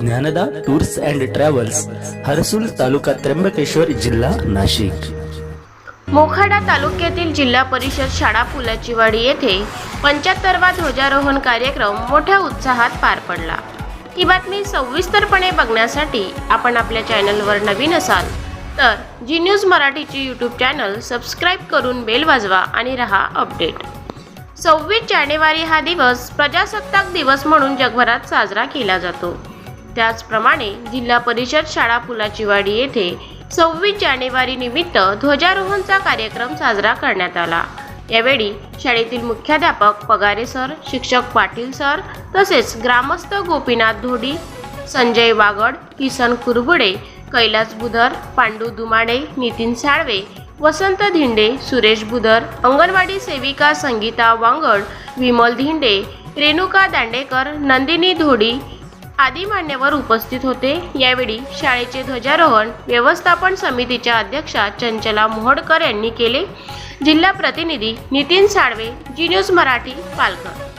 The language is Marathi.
Dnyanada tours and travels Harsul taluka Trimbakeshwar जिल्हा नाशिक. मोखाडा तालुक्यातील जिल्हा परिषद शाळा पुलाचीवाडी येथे पंच्याहत्तरवा ध्वजारोहण कार्यक्रम मोठ्या उत्साहात पार पडला. ही बातमी सविस्तरपणे बघण्यासाठी आपण आपल्या चॅनलवर नवीन असाल तर जी न्यूज मराठीची यूट्यूब चॅनल सबस्क्राईब करून बेल वाजवा आणि रहा अपडेट सव्वीस जानेवारी हा दिवस प्रजासत्ताक दिवस म्हणून जगभरात साजरा केला जातो. त्याचप्रमाणे जिल्हा परिषद शाळा पुलाचीवाडी येथे सव्वीस जानेवारी निमित्त ध्वजारोहणचा कार्यक्रम साजरा करण्यात आला. यावेळी शाळेतील मुख्याध्यापक पगारे सर शिक्षक पाटील सर तसेच ग्रामस्थ गोपीनाथ धोडी संजय वागड किसन कुरबुडे कैलास बुधर पांडू दुमाडे नितीन साळवे वसंत धिंडे सुरेश बुधर अंगणवाडी सेविका संगीता वांगड विमल धिंडे रेणुका दांडेकर नंदिनी धोडी आदी मान्यवर उपस्थित होते. यावेळी शाळेचे ध्वजारोहण व्यवस्थापन समितीच्या अध्यक्षा चंचला मोहडकर यांनी केले. जिल्हा प्रतिनिधी नितीन साळवे जी न्यूज मराठी पालघर.